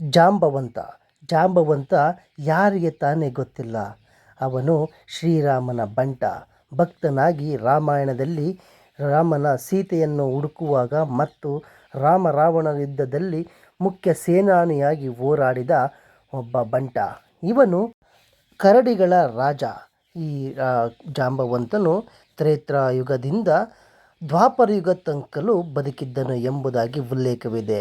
ಜಾಂಬವಂತ. ಜಾಂಬವಂತ ಯಾರಿಗೆ ತಾನೇ ಗೊತ್ತಿಲ್ಲ? ಅವನು ಶ್ರೀರಾಮನ ಬಂಟ. ಭಕ್ತನಾಗಿ ರಾಮಾಯಣದಲ್ಲಿ ರಾಮನ ಸೀತೆಯನ್ನು ಹುಡುಕುವಾಗ ಮತ್ತು ರಾಮ ರಾವಣ ಯುದ್ಧದಲ್ಲಿ ಮುಖ್ಯ ಸೇನಾನಿಯಾಗಿ ಹೋರಾಡಿದ ಒಬ್ಬ ಬಂಟ. ಇವನು ಕರಡಿಗಳ ರಾಜ. ಈ ಜಾಂಬವಂತನು ತ್ರೇತಾಯುಗದಿಂದ ದ್ವಾಪರಯುಗ ತನಕಲೂ ಬದುಕಿದ್ದನು ಎಂಬುದಾಗಿ ಉಲ್ಲೇಖವಿದೆ.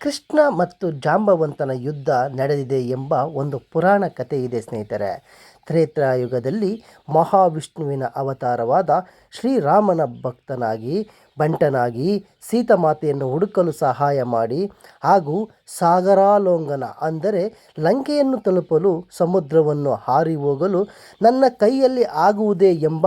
ಕೃಷ್ಣ ಮತ್ತು ಜಾಂಬವಂತನ ಯುದ್ಧ ನಡೆದಿದೆ ಎಂಬ ಒಂದು ಪುರಾಣ ಕಥೆ ಇದೆ ಸ್ನೇಹಿತರೆ. ತ್ರೇತಾಯುಗದಲ್ಲಿ ಮಹಾವಿಷ್ಣುವಿನ ಅವತಾರವಾದ ಶ್ರೀರಾಮನ ಭಕ್ತನಾಗಿ, ಬಂಟನಾಗಿ ಸೀತಮಾತೆಯನ್ನು ಹುಡುಕಲು ಸಹಾಯ ಮಾಡಿ ಹಾಗೂ ಸಾಗರಾಲೋಂಗನ ಅಂದರೆ ಲಂಕೆಯನ್ನು ತಲುಪಲು ಸಮುದ್ರವನ್ನು ಹಾರಿ ಹೋಗಲು ನನ್ನ ಕೈಯಲ್ಲಿ ಆಗುವುದೇ ಎಂಬ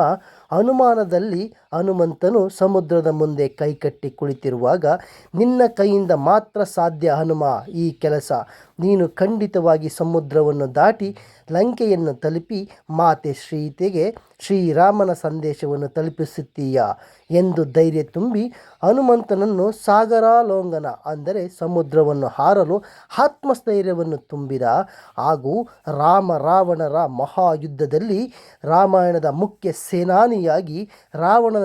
ಅನುಮಾನದಲ್ಲಿ ಹನುಮಂತನು ಸಮುದ್ರದ ಮುಂದೆ ಕೈಕಟ್ಟಿ ಕುಳಿತಿರುವಾಗ, ನಿನ್ನ ಕೈಯಿಂದ ಮಾತ್ರ ಸಾಧ್ಯ ಹನುಮ ಈ ಕೆಲಸ. ನೀನು ಖಂಡಿತವಾಗಿ ಸಮುದ್ರವನ್ನು ದಾಟಿ ಲಂಕೆಯನ್ನು ತಲುಪಿ ಮಾತೆ ಶ್ರೀತೆಗೆ ಶ್ರೀರಾಮನ ಸಂದೇಶವನ್ನು ತಲುಪಿಸುತ್ತೀಯ ಎಂದು ಧೈರ್ಯ ತುಂಬಿ ಹನುಮಂತನನ್ನು ಸಾಗರಾಲೋಂಗನ, ಅಂದರೆ ಸಮುದ್ರವನ್ನು ಹಾರಲು ಆತ್ಮಸ್ಥೈರ್ಯವನ್ನು ತುಂಬಿದ ಹಾಗೂ ರಾಮ ರಾವಣರ ಮಹಾಯುದ್ಧದಲ್ಲಿ ರಾಮಾಯಣದ ಮುಖ್ಯ ಸೇನಾನಿಯಾಗಿ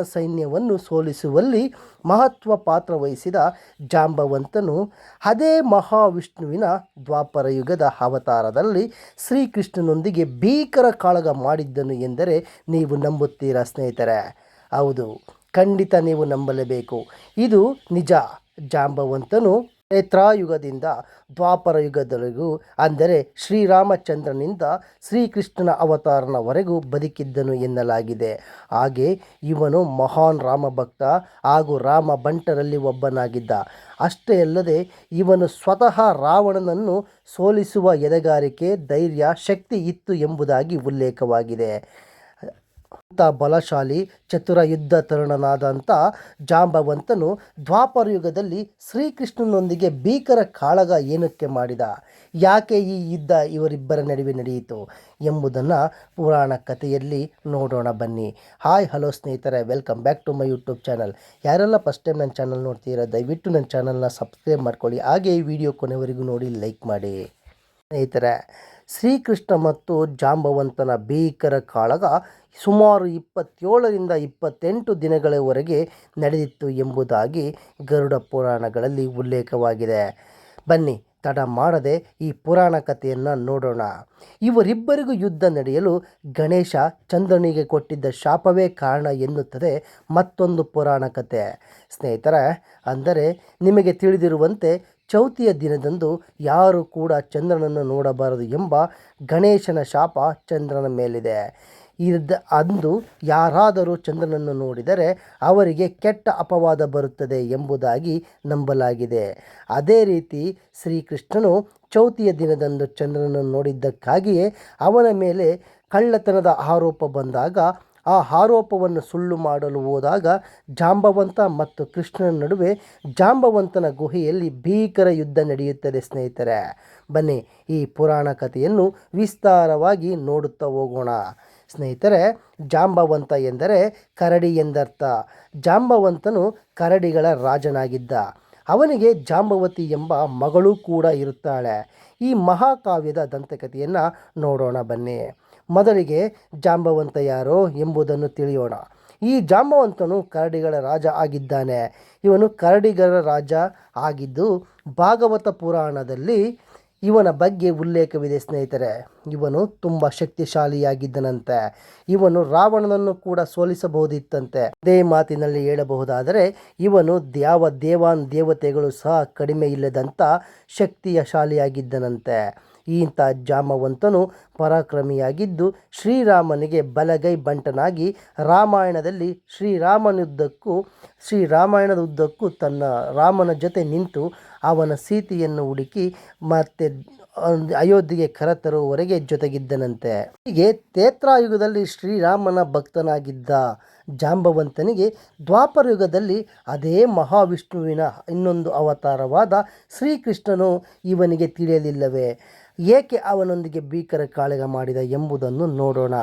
ಸೈನ್ಯವನ್ನು ಸೋಲಿಸುವಲ್ಲಿ ಮಹತ್ವ ಪಾತ್ರ ವಹಿಸಿದ ಜಾಂಬವಂತನು ಅದೇ ಮಹಾವಿಷ್ಣುವಿನ ದ್ವಾಪರ ಯುಗದ ಅವತಾರದಲ್ಲಿ ಶ್ರೀಕೃಷ್ಣನೊಂದಿಗೆ ಭೀಕರ ಕಾಳಗ ಮಾಡಿದ್ದನು ಎಂದರೆ ನೀವು ನಂಬುತ್ತೀರಾ ಸ್ನೇಹಿತರೆ? ಹೌದು, ಖಂಡಿತ ನೀವು ನಂಬಲೇಬೇಕು. ಇದು ನಿಜ, ಜಾಂಬವಂತನು ತ್ರೇತಾಯುಗದಿಂದ ದ್ವಾಪರ ಯುಗದವರೆಗೂ ಅಂದರೆ ಶ್ರೀರಾಮಚಂದ್ರನಿಂದ ಶ್ರೀಕೃಷ್ಣನ ಅವತಾರನವರೆಗೂ ಬದುಕಿದ್ದನು ಎನ್ನಲಾಗಿದೆ. ಹಾಗೆ ಇವನು ಮಹಾನ್ ರಾಮಭಕ್ತ ಹಾಗೂ ರಾಮ ಬಂಟರಲ್ಲಿ ಒಬ್ಬನಾಗಿದ್ದ. ಅಷ್ಟೇ ಅಲ್ಲದೆ ಇವನು ಸ್ವತಃ ರಾವಣನನ್ನು ಸೋಲಿಸುವ ಎದೆಗಾರಿಕೆ, ಧೈರ್ಯ, ಶಕ್ತಿ ಇತ್ತು ಎಂಬುದಾಗಿ ಉಲ್ಲೇಖವಾಗಿದೆ. ಅಂತ ಬಲಶಾಲಿ ಚತುರ ಯುದ್ಧ ತರುಣನಾದಂಥ ಜಾಂಬವಂತನು ದ್ವಾಪರ ಯುಗದಲ್ಲಿ ಶ್ರೀಕೃಷ್ಣನೊಂದಿಗೆ ಭೀಕರ ಕಾಳಗ ಏನಕ್ಕೆ ಮಾಡಿದ? ಯಾಕೆ ಈ ಯುದ್ಧ ಇವರಿಬ್ಬರ ನಡುವೆ ನಡೆಯಿತು ಎಂಬುದನ್ನು ಪುರಾಣ ಕಥೆಯಲ್ಲಿ ನೋಡೋಣ ಬನ್ನಿ. ಹಾಯ್, ಹಲೋ ಸ್ನೇಹಿತರೆ, welcome back to my YouTube channel. ಯಾರೆಲ್ಲ ಫಸ್ಟ್ ಟೈಮ್ ನನ್ನ ಚಾನಲ್ ನೋಡ್ತೀರಾ ದಯವಿಟ್ಟು ನನ್ನ ಚಾನಲ್ನ ಸಬ್ಸ್ಕ್ರೈಬ್ ಮಾಡ್ಕೊಳ್ಳಿ. ಹಾಗೆ ಈ ವಿಡಿಯೋ ಕೊನೆವರೆಗೂ ನೋಡಿ, ಲೈಕ್ ಮಾಡಿ. ಸ್ನೇಹಿತರೆ, ಶ್ರೀಕೃಷ್ಣ ಮತ್ತು ಜಾಂಬವಂತನ ಭೀಕರ ಕಾಳಗ ಸುಮಾರು ಇಪ್ಪತ್ತೇಳರಿಂದ ಇಪ್ಪತ್ತೆಂಟು ದಿನಗಳವರೆಗೆ ನಡೆದಿತ್ತು ಎಂಬುದಾಗಿ ಗರುಡ ಪುರಾಣಗಳಲ್ಲಿ ಉಲ್ಲೇಖವಾಗಿದೆ. ಬನ್ನಿ, ತಡ ಮಾಡದೆ ಈ ಪುರಾಣ ಕಥೆಯನ್ನು ನೋಡೋಣ. ಇವರಿಬ್ಬರಿಗೂ ಯುದ್ಧ ನಡೆಯಲು ಗಣೇಶ ಚಂದ್ರನಿಗೆ ಕೊಟ್ಟಿದ್ದ ಶಾಪವೇ ಕಾರಣ ಎನ್ನುತ್ತದೆ ಮತ್ತೊಂದು ಪುರಾಣ ಕಥೆ. ಸ್ನೇಹಿತರೆ, ಅಂದರೆ ನಿಮಗೆ ತಿಳಿದಿರುವಂತೆ ಚೌತಿಯ ದಿನದಂದು ಯಾರು ಕೂಡ ಚಂದ್ರನನ್ನು ನೋಡಬಾರದು ಎಂಬ ಗಣೇಶನ ಶಾಪ ಚಂದ್ರನ ಮೇಲಿದೆ. ಇದ್ದ ಅಂದು ಯಾರಾದರೂ ಚಂದ್ರನನ್ನು ನೋಡಿದರೆ ಅವರಿಗೆ ಕೆಟ್ಟ ಅಪವಾದ ಬರುತ್ತದೆ ಎಂಬುದಾಗಿ ನಂಬಲಾಗಿದೆ. ಅದೇ ರೀತಿ ಶ್ರೀಕೃಷ್ಣನು ಚೌತಿಯ ದಿನದಂದು ಚಂದ್ರನನ್ನು ನೋಡಿದ್ದಕ್ಕಾಗಿಯೇ ಅವನ ಮೇಲೆ ಕಳ್ಳತನದ ಆರೋಪ ಬಂದಾಗ, ಆ ಆರೋಪವನ್ನು ಸುಳ್ಳು ಮಾಡಲು ಹೋದಾಗ ಜಾಂಬವಂತ ಮತ್ತು ಕೃಷ್ಣನ ನಡುವೆ ಜಾಂಬವಂತನ ಗುಹೆಯಲ್ಲಿ ಭೀಕರ ಯುದ್ಧ ನಡೆಯುತ್ತದೆ ಸ್ನೇಹಿತರೆ. ಬನ್ನಿ ಈ ಪುರಾಣ ಕಥೆಯನ್ನು ವಿಸ್ತಾರವಾಗಿ ನೋಡುತ್ತಾ ಹೋಗೋಣ. ಸ್ನೇಹಿತರೆ, ಜಾಂಬವಂತ ಎಂದರೆ ಕರಡಿ ಎಂದರ್ಥ. ಜಾಂಬವಂತನು ಕರಡಿಗಳ ರಾಜನಾಗಿದ್ದ. ಅವನಿಗೆ ಜಾಂಬವತಿ ಎಂಬ ಮಗಳು ಕೂಡ ಇರುತ್ತಾಳೆ. ಈ ಮಹಾಕಾವ್ಯದ ದಂತಕಥೆಯನ್ನು ನೋಡೋಣ ಬನ್ನಿ. ಮೊದಲಿಗೆ ಜಾಂಬವಂತ ಯಾರೋ ಎಂಬುದನ್ನು ತಿಳಿಯೋಣ. ಈ ಜಾಂಬವಂತನು ಕರಡಿಗಳ ರಾಜ ಆಗಿದ್ದಾನೆ. ಇವನು ಕರಡಿಗರ ರಾಜ ಆಗಿದ್ದು ಭಾಗವತ ಪುರಾಣದಲ್ಲಿ ಇವನ ಬಗ್ಗೆ ಉಲ್ಲೇಖವಿದೆ, ಸ್ನೇಹಿತರೆ. ಇವನು ತುಂಬ ಶಕ್ತಿಶಾಲಿಯಾಗಿದ್ದನಂತೆ. ಇವನು ರಾವಣನನ್ನು ಕೂಡ ಸೋಲಿಸಬಹುದಿತ್ತಂತೆ. ಅದೇ ಮಾತಿನಲ್ಲಿ ಹೇಳಬಹುದಾದರೆ, ಇವನು ದ್ಯಾವ ದೇವಾನ್ ದೇವತೆಗಳು ಸಹ ಕಡಿಮೆ ಇಲ್ಲದಂಥ ಶಕ್ತಿಯ ಶಾಲಿಯಾಗಿದ್ದನಂತೆ. ಇಂಥ ಜಾಮವಂತನು ಪರಾಕ್ರಮಿಯಾಗಿದ್ದು ಶ್ರೀರಾಮನಿಗೆ ಬಲಗೈ ಬಂಟನಾಗಿ ರಾಮಾಯಣದಲ್ಲಿ ಶ್ರೀರಾಮನುದ್ದಕ್ಕೂ ಶ್ರೀರಾಮಾಯಣದ ಉದ್ದಕ್ಕೂ ತನ್ನ ರಾಮನ ಜೊತೆ ನಿಂತು ಅವನ ಸೀತೆಯನ್ನು ಹುಡುಕಿ ಮತ್ತೆ ಅಯೋಧ್ಯೆಗೆ ಕರೆತರುವವರೆಗೆ ಜೊತೆಗಿದ್ದನಂತೆ. ಹೀಗೆ ತೇತ್ರಾಯುಗದಲ್ಲಿ ಶ್ರೀರಾಮನ ಭಕ್ತನಾಗಿದ್ದ ಜಾಂಬವಂತನಿಗೆ ದ್ವಾಪರ ಯುಗದಲ್ಲಿ ಅದೇ ಮಹಾವಿಷ್ಣುವಿನ ಇನ್ನೊಂದು ಅವತಾರವಾದ ಶ್ರೀಕೃಷ್ಣನು ಇವನಿಗೆ ತಿಳಿಯಲಿಲ್ಲವೇ? ಏಕೆ ಅವನೊಂದಿಗೆ ಭೀಕರ ಕಾಳಗ ಮಾಡಿದ ಎಂಬುದನ್ನು ನೋಡೋಣ.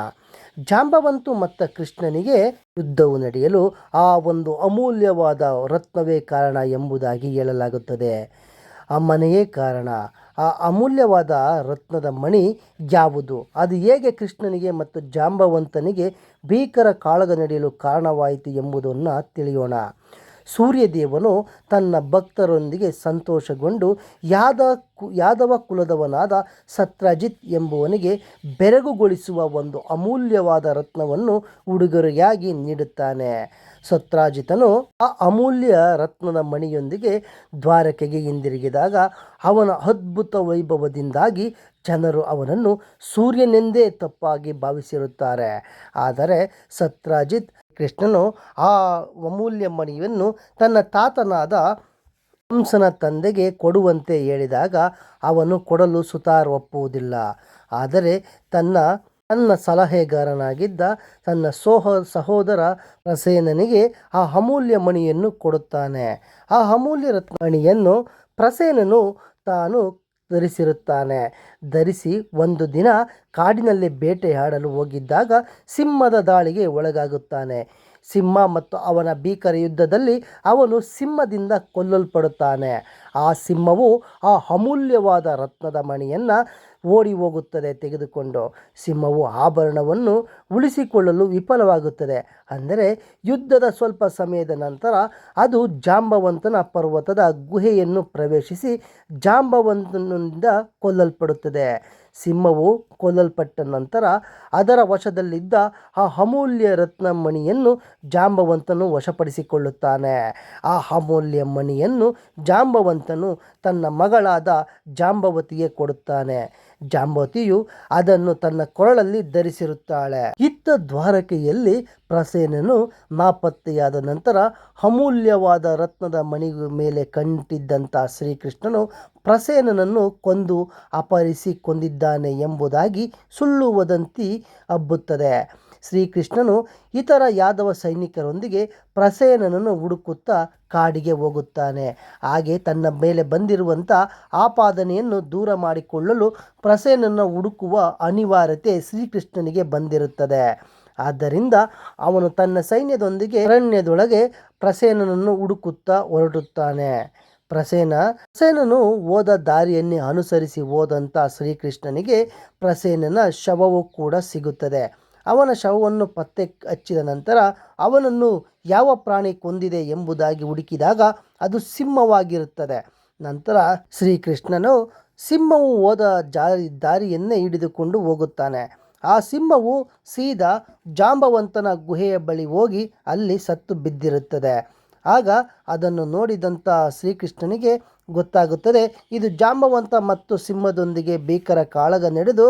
ಜಾಂಬವಂತು ಮತ್ತು ಕೃಷ್ಣನಿಗೆ ಯುದ್ಧವು ನಡೆಯಲು ಆ ಒಂದು ಅಮೂಲ್ಯವಾದ ರತ್ನವೇ ಕಾರಣ ಎಂಬುದಾಗಿ ಹೇಳಲಾಗುತ್ತದೆ. ಅಮ್ಮನೆಯೇ ಕಾರಣ. ಆ ಅಮೂಲ್ಯವಾದ ರತ್ನದ ಮಣಿ ಯಾವುದು? ಅದು ಹೇಗೆ ಕೃಷ್ಣನಿಗೆ ಮತ್ತು ಜಾಂಬವಂತನಿಗೆ ಭೀಕರ ಕಾಳಗ ನಡೆಯಲು ಕಾರಣವಾಯಿತು ಎಂಬುದನ್ನು ತಿಳಿಯೋಣ. ಸೂರ್ಯದೇವನು ತನ್ನ ಭಕ್ತರೊಂದಿಗೆ ಸಂತೋಷಗೊಂಡು, ಯಾದ ಕು ಯಾದವ ಕುಲದವನಾದ ಸತ್ರಾಜಿತ್ ಎಂಬುವನಿಗೆ ಬೆರಗುಗೊಳಿಸುವ ಒಂದು ಅಮೂಲ್ಯವಾದ ರತ್ನವನ್ನು ಉಡುಗೊರೆಯಾಗಿ ನೀಡುತ್ತಾನೆ. ಸತ್ರಾಜಿತನು ಆ ಅಮೂಲ್ಯ ರತ್ನದ ಮಣಿಯೊಂದಿಗೆ ದ್ವಾರಕೆಗೆ ಹಿಂದಿರುಗಿದಾಗ ಅವನ ಅದ್ಭುತ ವೈಭವದಿಂದಾಗಿ ಜನರು ಅವನನ್ನು ಸೂರ್ಯನೆಂದೇ ತಪ್ಪಾಗಿ ಭಾವಿಸಿರುತ್ತಾರೆ. ಆದರೆ ಸತ್ರಾಜಿತ್ ಕೃಷ್ಣನು ಆ ಅಮೂಲ್ಯ ಮಣಿಯನ್ನು ತನ್ನ ತಾತನಾದ ಕಂಸನ ತಂದೆಗೆ ಕೊಡುವಂತೆ ಹೇಳಿದಾಗ ಅವನು ಕೊಡಲು ಸುತಾರ್ ಒಪ್ಪುವುದಿಲ್ಲ. ಆದರೆ ತನ್ನ ತನ್ನ ಸಲಹೆಗಾರನಾಗಿದ್ದ ತನ್ನ ಸೋಹ ಸಹೋದರ ಪ್ರಸೇನನಿಗೆ ಆ ಅಮೂಲ್ಯ ಮಣಿಯನ್ನು ಕೊಡುತ್ತಾನೆ. ಆ ಅಮೂಲ್ಯ ಮಣಿಯನ್ನು ಪ್ರಸೇನನು ತಾನು ಧರಿಸಿರುತ್ತಾನೆ. ಧರಿಸಿ ಒಂದು ದಿನ ಕಾಡಿನಲ್ಲಿ ಬೇಟೆಯಾಡಲು ಹೋಗಿದ್ದಾಗ ಸಿಂಹದ ದಾಳಿಗೆ ಒಳಗಾಗುತ್ತಾನೆ. ಸಿಂಹ ಮತ್ತು ಅವನ ಭೀಕರ ಯುದ್ಧದಲ್ಲಿ ಅವನು ಸಿಂಹದಿಂದ ಕೊಲ್ಲಲ್ಪಡುತ್ತಾನೆ. ಆ ಸಿಂಹವು ಆ ಅಮೂಲ್ಯವಾದ ರತ್ನದ ಮಣಿಯನ್ನು ಓಡಿ ಹೋಗುತ್ತದೆ ತೆಗೆದುಕೊಂಡು. ಸಿಂಹವು ಆಭರಣವನ್ನು ಉಳಿಸಿಕೊಳ್ಳಲು ವಿಫಲವಾಗುತ್ತದೆ. ಅಂದರೆ ಯುದ್ಧದ ಸ್ವಲ್ಪ ಸಮಯದ ನಂತರ ಅದು ಜಾಂಬವಂತನ ಪರ್ವತದ ಗುಹೆಯನ್ನು ಪ್ರವೇಶಿಸಿ ಜಾಂಬವಂತನಿಂದ ಕೊಲ್ಲಲ್ಪಡುತ್ತದೆ. ಸಿಂಹವು ಕೊಲ್ಲಲ್ಪಟ್ಟ ನಂತರ ಅದರ ವಶದಲ್ಲಿದ್ದ ಆ ಅಮೂಲ್ಯ ರತ್ನ ಮಣಿಯನ್ನು ಜಾಂಬವಂತನು ವಶಪಡಿಸಿಕೊಳ್ಳುತ್ತಾನೆ. ಆ ಅಮೂಲ್ಯ ಮಣಿಯನ್ನು ಜಾಂಬವಂತನು ತನ್ನ ಮಗಳಾದ ಜಾಂಬವತಿಗೆ ಕೊಡುತ್ತಾನೆ. ಜಾಂಬವತಿಯು ಅದನ್ನು ತನ್ನ ಕೊರಳಲ್ಲಿ ಧರಿಸಿರುತ್ತಾಳೆ. ಇತ್ತ ದ್ವಾರಕೆಯಲ್ಲಿ ಪ್ರಸೇನನು ನಾಪತ್ತೆಯಾದ ನಂತರ ಅಮೂಲ್ಯವಾದ ರತ್ನದ ಮಣಿ ಮೇಲೆ ಕಂಟಿದ್ದಂಥ ಶ್ರೀಕೃಷ್ಣನು ಪ್ರಸೇನನನ್ನು ಕೊಂದು ಅಪಹರಿಸಿ ಕೊಂದಿದ್ದಾನೆ ಎಂಬುದಾಗಿ ಸುಳ್ಳು ವದಂತಿ ಹಬ್ಬುತ್ತದೆ. ಶ್ರೀಕೃಷ್ಣನು ಇತರ ಯಾದವ ಸೈನಿಕರೊಂದಿಗೆ ಪ್ರಸೇನನನ್ನು ಹುಡುಕುತ್ತಾ ಕಾಡಿಗೆ ಹೋಗುತ್ತಾನೆ. ಹಾಗೆ ತನ್ನ ಮೇಲೆ ಬಂದಿರುವಂಥ ಆಪಾದನೆಯನ್ನು ದೂರ ಮಾಡಿಕೊಳ್ಳಲು ಪ್ರಸೇನನ್ನು ಹುಡುಕುವ ಅನಿವಾರ್ಯತೆ ಶ್ರೀಕೃಷ್ಣನಿಗೆ ಬಂದಿರುತ್ತದೆ. ಆದ್ದರಿಂದ ಅವನು ತನ್ನ ಸೈನ್ಯದೊಂದಿಗೆ ಅರಣ್ಯದೊಳಗೆ ಪ್ರಸೇನನನ್ನು ಹುಡುಕುತ್ತಾ ಹೊರಡುತ್ತಾನೆ. ಪ್ರಸೇನ ಪ್ರಸೇನನು ಹೋದ ದಾರಿಯನ್ನೇ ಅನುಸರಿಸಿ ಹೋದಂಥ ಶ್ರೀಕೃಷ್ಣನಿಗೆ ಪ್ರಸೇನನ ಶವವು ಕೂಡ ಸಿಗುತ್ತದೆ. ಅವನ ಶವವನ್ನು ಪತ್ತೆ ಹಚ್ಚಿದ ನಂತರ ಅವನನ್ನು ಯಾವ ಪ್ರಾಣಿ ಕೊಂದಿದೆ ಎಂಬುದಾಗಿ ಹುಡುಕಿದಾಗ ಅದು ಸಿಂಹವಾಗಿರುತ್ತದೆ. ನಂತರ ಶ್ರೀಕೃಷ್ಣನು ಸಿಂಹವು ಹೋದ ಜಾರಿ, ದಾರಿಯನ್ನೇ ಹಿಡಿದುಕೊಂಡು ಹೋಗುತ್ತಾನೆ. ಆ ಸಿಂಹವು ಸೀದಾ ಜಾಂಬವಂತನ ಗುಹೆಯ ಬಳಿ ಹೋಗಿ ಅಲ್ಲಿ ಸತ್ತು ಬಿದ್ದಿರುತ್ತದೆ. ಆಗ ಅದನ್ನು ನೋಡಿದಂಥ ಶ್ರೀಕೃಷ್ಣನಿಗೆ ಗೊತ್ತಾಗುತ್ತದೆ, ಇದು ಜಾಂಬವಂತ ಮತ್ತು ಸಿಂಹದೊಂದಿಗೆ ಭೀಕರ ಕಾಳಗ ನಡೆದು,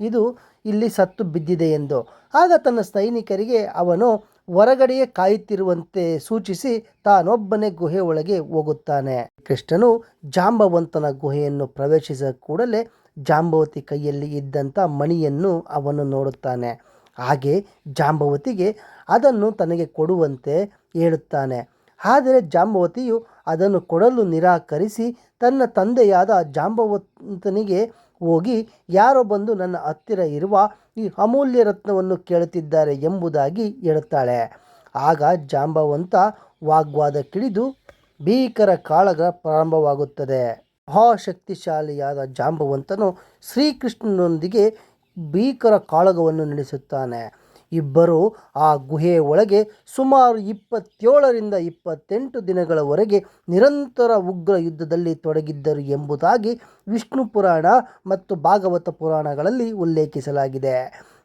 ಇದು ಇಲ್ಲಿ ಸತ್ತು ಬಿದ್ದಿದೆ ಎಂದು. ಆಗ ತನ್ನ ಸೈನಿಕರಿಗೆ ಅವನು ಹೊರಗಡೆಯೇ ಕಾಯುತ್ತಿರುವಂತೆ ಸೂಚಿಸಿ ತಾನೊಬ್ಬನೇ ಗುಹೆ ಒಳಗೆ ಹೋಗುತ್ತಾನೆ. ಕೃಷ್ಣನು ಜಾಂಬವಂತನ ಗುಹೆಯನ್ನು ಪ್ರವೇಶಿಸಿದ ಕೂಡಲೇ ಜಾಂಬವತಿ ಕೈಯಲ್ಲಿ ಇದ್ದಂಥ ಮಣಿಯನ್ನು ಅವನು ನೋಡುತ್ತಾನೆ. ಹಾಗೆ ಜಾಂಬವತಿಗೆ ಅದನ್ನು ತನಗೆ ಕೊಡುವಂತೆ ಹೇಳುತ್ತಾನೆ. ಆದರೆ ಜಾಂಬವತಿಯು ಅದನ್ನು ಕೊಡಲು ನಿರಾಕರಿಸಿ ತನ್ನ ತಂದೆಯಾದ ಜಾಂಬವಂತನಿಗೆ ಹೋಗಿ ಯಾರೋ ಬಂದು ನನ್ನ ಹತ್ತಿರ ಇರುವ ಈ ಅಮೂಲ್ಯ ರತ್ನವನ್ನು ಕೇಳುತ್ತಿದ್ದಾರೆ ಎಂಬುದಾಗಿ ಹೇಳುತ್ತಾಳೆ. ಆಗ ಜಾಂಬವಂತ ವಾಗ್ವಾದ ವಾಗ್ವಾದಕ್ಕಿಳಿದು ಭೀಕರ ಕಾಳಗ ಪ್ರಾರಂಭವಾಗುತ್ತದೆ. ಮಹಾಶಕ್ತಿಶಾಲಿಯಾದ ಜಾಂಬವಂತನು ಶ್ರೀಕೃಷ್ಣನೊಂದಿಗೆ ಭೀಕರ ಕಾಳಗವನ್ನು ನಡೆಸುತ್ತಾನೆ. ಇಬ್ಬರು ಆ ಗುಹೆಯ ಒಳಗೆ ಸುಮಾರು ಇಪ್ಪತ್ತೇಳರಿಂದ ಇಪ್ಪತ್ತೆಂಟು ದಿನಗಳವರೆಗೆ ನಿರಂತರ ಉಗ್ರ ಯುದ್ಧದಲ್ಲಿ ತೊಡಗಿದ್ದರು ಎಂಬುದಾಗಿ ವಿಷ್ಣು ಪುರಾಣ ಮತ್ತು ಭಾಗವತ ಪುರಾಣಗಳಲ್ಲಿ ಉಲ್ಲೇಖಿಸಲಾಗಿದೆ.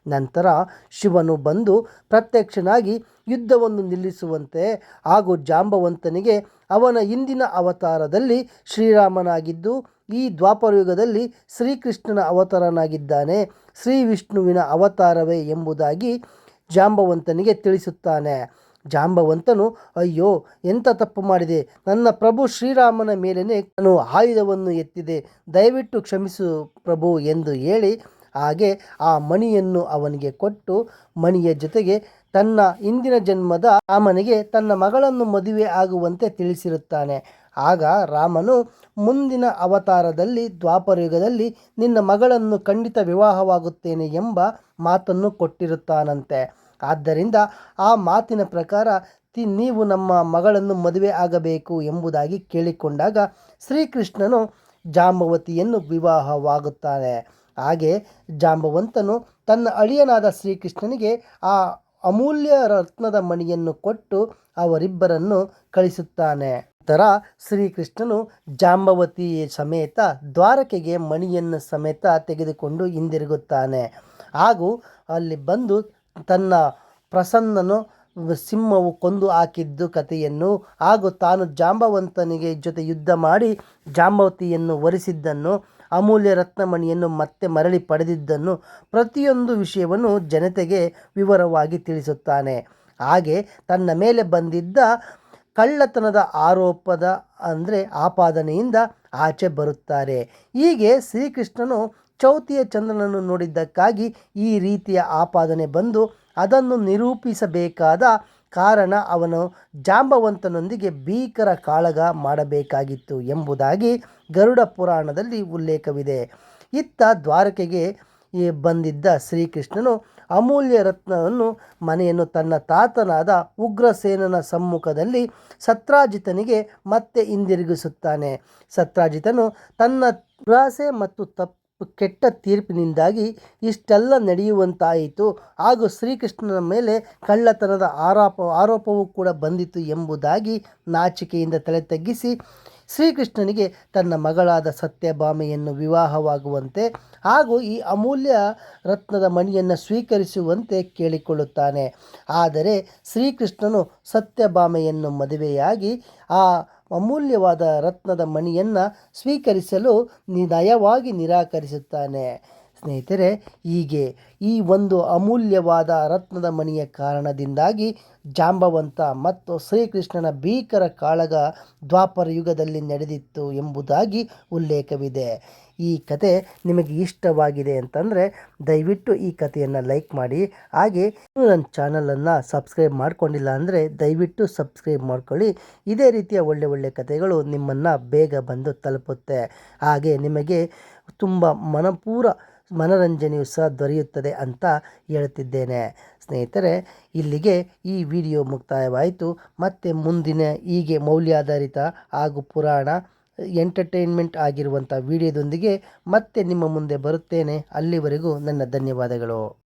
ನಂತರ ಶಿವನು ಬಂದು ಪ್ರತ್ಯಕ್ಷನಾಗಿ ಯುದ್ಧವನ್ನು ನಿಲ್ಲಿಸುವಂತೆ ಹಾಗೂ ಜಾಂಬವಂತನಿಗೆ ಅವನ ಹಿಂದಿನ ಅವತಾರದಲ್ಲಿ ಶ್ರೀರಾಮನಾಗಿದ್ದು, ಈ ದ್ವಾಪರಯುಗದಲ್ಲಿ ಶ್ರೀಕೃಷ್ಣನ ಅವತಾರನಾಗಿದ್ದಾನೆ. ಶ್ರೀ ವಿಷ್ಣುವಿನ ಅವತಾರವೇ ಎಂಬುದಾಗಿ ಜಾಂಬವಂತನಿಗೆ ತಿಳಿಸುತ್ತಾನೆ. ಜಾಂಬವಂತನು, ಅಯ್ಯೋ ಎಂಥ ತಪ್ಪು ಮಾಡಿದೆ? ನನ್ನ ಪ್ರಭು ಶ್ರೀರಾಮನ ಮೇಲೇ ನಾನು ಆಯುಧವನ್ನು ಎತ್ತಿದೆ. ದಯವಿಟ್ಟು ಕ್ಷಮಿಸು ಪ್ರಭು ಎಂದು ಹೇಳಿ ಹಾಗೆ ಆ ಮಣಿಯನ್ನು ಅವನಿಗೆ ಕೊಟ್ಟು ಮಣಿಯ ಜೊತೆಗೆ ತನ್ನ ಇಂದಿನ ಜನ್ಮದ ರಾಮನಿಗೆ ತನ್ನ ಮಗಳನ್ನು ಮದುವೆ ಆಗುವಂತೆ ತಿಳಿಸಿರುತ್ತಾನೆ. ಆಗ ರಾಮನು ಮುಂದಿನ ಅವತಾರದಲ್ಲಿ ದ್ವಾಪರಯುಗದಲ್ಲಿ ನಿನ್ನ ಮಗಳನ್ನು ಖಂಡಿತ ವಿವಾಹವಾಗುತ್ತೇನೆ ಎಂಬ ಮಾತನ್ನು ಕೊಟ್ಟಿರುತ್ತಾನಂತೆ. ಆದ್ದರಿಂದ ಆ ಮಾತಿನ ಪ್ರಕಾರ ತಿ ನೀವು ನಮ್ಮ ಮಗಳನ್ನು ಮದುವೆ ಆಗಬೇಕು ಎಂಬುದಾಗಿ ಕೇಳಿಕೊಂಡಾಗ ಶ್ರೀಕೃಷ್ಣನು ಜಾಂಬವತಿಯನ್ನು ವಿವಾಹವಾಗುತ್ತಾನೆ. ಹಾಗೆ ಜಾಂಬವಂತನು ತನ್ನ ಅಳಿಯನಾದ ಶ್ರೀಕೃಷ್ಣನಿಗೆ ಆ ಅಮೂಲ್ಯ ರತ್ನದ ಮಣಿಯನ್ನು ಕೊಟ್ಟು ಅವರಿಬ್ಬರನ್ನು ಕಳಿಸುತ್ತಾನೆ. ನಂತರ ಶ್ರೀಕೃಷ್ಣನು ಜಾಂಬವತಿ ಸಮೇತ ದ್ವಾರಕೆಗೆ ಮಣಿಯನ್ನು ಸಮೇತ ತೆಗೆದುಕೊಂಡು ಹಿಂದಿರುಗುತ್ತಾನೆ. ಹಾಗೂ ಅಲ್ಲಿ ಬಂದು ತನ್ನ ಪ್ರಸನ್ನನು ಸಿಂಹವು ಕೊಂದು ಹಾಕಿದ್ದು ಕಥೆಯನ್ನು ಹಾಗೂ ತಾನು ಜಾಂಬವಂತನಿಗೆ ಜೊತೆ ಯುದ್ಧ ಮಾಡಿ ಜಾಂಬವತಿಯನ್ನು ವರಿಸಿದ್ದನ್ನು ಅಮೂಲ್ಯ ರತ್ನಮಣಿಯನ್ನು ಮತ್ತೆ ಮರಳಿ ಪಡೆದಿದ್ದನ್ನು ಪ್ರತಿಯೊಂದು ವಿಷಯವನ್ನು ಜನತೆಗೆ ವಿವರವಾಗಿ ತಿಳಿಸುತ್ತಾನೆ. ಹಾಗೆ ತನ್ನ ಮೇಲೆ ಬಂದಿದ್ದ ಕಳ್ಳತನದ ಆರೋಪದ, ಅಂದರೆ ಆಪಾದನೆಯಿಂದ ಆಚೆ ಬರುತ್ತಾರೆ. ಹೀಗೆ ಶ್ರೀಕೃಷ್ಣನು ಚೌತಿಯ ಚಂದ್ರನನ್ನು ನೋಡಿದ್ದಕ್ಕಾಗಿ ಈ ರೀತಿಯ ಆಪಾದನೆ ಬಂದು ಅದನ್ನು ನಿರೂಪಿಸಬೇಕಾದ ಕಾರಣ ಅವನು ಜಾಂಬವಂತನೊಂದಿಗೆ ಭೀಕರ ಕಾಳಗ ಮಾಡಬೇಕಾಗಿತ್ತು ಎಂಬುದಾಗಿ ಗರುಡ ಪುರಾಣದಲ್ಲಿ ಉಲ್ಲೇಖವಿದೆ. ಇತ್ತ ದ್ವಾರಕೆಗೆ ಬಂದಿದ್ದ ಶ್ರೀಕೃಷ್ಣನು ಅಮೂಲ್ಯ ರತ್ನವನ್ನು ಮನೆಯನ್ನು ತನ್ನ ತಾತನಾದ ಉಗ್ರಸೇನನ ಸಮ್ಮುಖದಲ್ಲಿ ಸತ್ರಾಜಿತನಿಗೆ ಮತ್ತೆ ಹಿಂದಿರುಗಿಸುತ್ತಾನೆ. ಸತ್ರಾಜಿತನು ತನ್ನ ದುರಾಸೆ ಮತ್ತು ತಪ್ಪು ಕೆಟ್ಟ ತೀರ್ಪಿನಿಂದಾಗಿ ಇಷ್ಟೆಲ್ಲ ನಡೆಯುವಂತಾಯಿತು. ಹಾಗೂ ಶ್ರೀಕೃಷ್ಣನ ಮೇಲೆ ಕಳ್ಳತನದ ಆರೋಪ, ಆರೋಪವೂ ಕೂಡ ಬಂದಿತು ಎಂಬುದಾಗಿ ನಾಚಿಕೆಯಿಂದ ತಲೆ ತಗ್ಗಿಸಿ ಶ್ರೀಕೃಷ್ಣನಿಗೆ ತನ್ನ ಮಗಳಾದ ಸತ್ಯಭಾಮೆಯನ್ನು ವಿವಾಹವಾಗುವಂತೆ ಹಾಗೂ ಈ ಅಮೂಲ್ಯ ರತ್ನದ ಮಣಿಯನ್ನು ಸ್ವೀಕರಿಸುವಂತೆ ಕೇಳಿಕೊಳ್ಳುತ್ತಾನೆ. ಆದರೆ ಶ್ರೀಕೃಷ್ಣನು ಸತ್ಯಭಾಮೆಯನ್ನು ಮದುವೆಯಾಗಿ ಆ ಅಮೂಲ್ಯವಾದ ರತ್ನದ ಮಣಿಯನ್ನು ಸ್ವೀಕರಿಸಲು ನಯವಾಗಿ ನಿರಾಕರಿಸುತ್ತಾನೆ. ಸ್ನೇಹಿತರೆ, ಹೀಗೆ ಈ ಒಂದು ಅಮೂಲ್ಯವಾದ ರತ್ನದ ಮಣಿಯ ಕಾರಣದಿಂದಾಗಿ ಜಾಂಬವಂತ ಮತ್ತು ಶ್ರೀಕೃಷ್ಣನ ಭೀಕರ ಕಾಳಗ ದ್ವಾಪರ ಯುಗದಲ್ಲಿ ನಡೆದಿತ್ತು ಎಂಬುದಾಗಿ ಉಲ್ಲೇಖವಿದೆ. ಈ ಕತೆ ನಿಮಗೆ ಇಷ್ಟವಾಗಿದೆ ಅಂತಂದರೆ, ದಯವಿಟ್ಟು ಈ ಕಥೆಯನ್ನು ಲೈಕ್ ಮಾಡಿ. ಹಾಗೆ ನನ್ನ ಚಾನಲನ್ನು ಸಬ್ಸ್ಕ್ರೈಬ್ ಮಾಡಿಕೊಂಡಿಲ್ಲ ಅಂದರೆ, ದಯವಿಟ್ಟು ಸಬ್ಸ್ಕ್ರೈಬ್ ಮಾಡ್ಕೊಳ್ಳಿ. ಇದೇ ರೀತಿಯ ಒಳ್ಳೆ ಒಳ್ಳೆ ಕಥೆಗಳು ನಿಮ್ಮನ್ನು ಬೇಗ ಬಂದು ತಲುಪುತ್ತೆ. ಹಾಗೆ ನಿಮಗೆ ತುಂಬ ಮನಪೂರ ಮನರಂಜನೆಯು ಸಹ ದೊರೆಯುತ್ತದೆ ಅಂತ ಹೇಳುತ್ತಿದ್ದೇನೆ ಸ್ನೇಹಿತರೆ, ಇಲ್ಲಿಗೆ ಈ ವಿಡಿಯೋ ಮುಕ್ತಾಯವಾಯಿತು. ಮತ್ತು ಮುಂದಿನ ಹೀಗೆ ಮೌಲ್ಯಾಧಾರಿತ ಹಾಗೂ ಪುರಾಣ, ಎಂಟರ್ಟೈನ್ಮೆಂಟ್ ಆಗಿರುವಂಥ ವಿಡಿಯೋದೊಂದಿಗೆ ಮತ್ತೆ ನಿಮ್ಮ ಮುಂದೆ ಬರುತ್ತೇನೆ. ಅಲ್ಲಿವರೆಗೂ ನನ್ನ ಧನ್ಯವಾದಗಳು.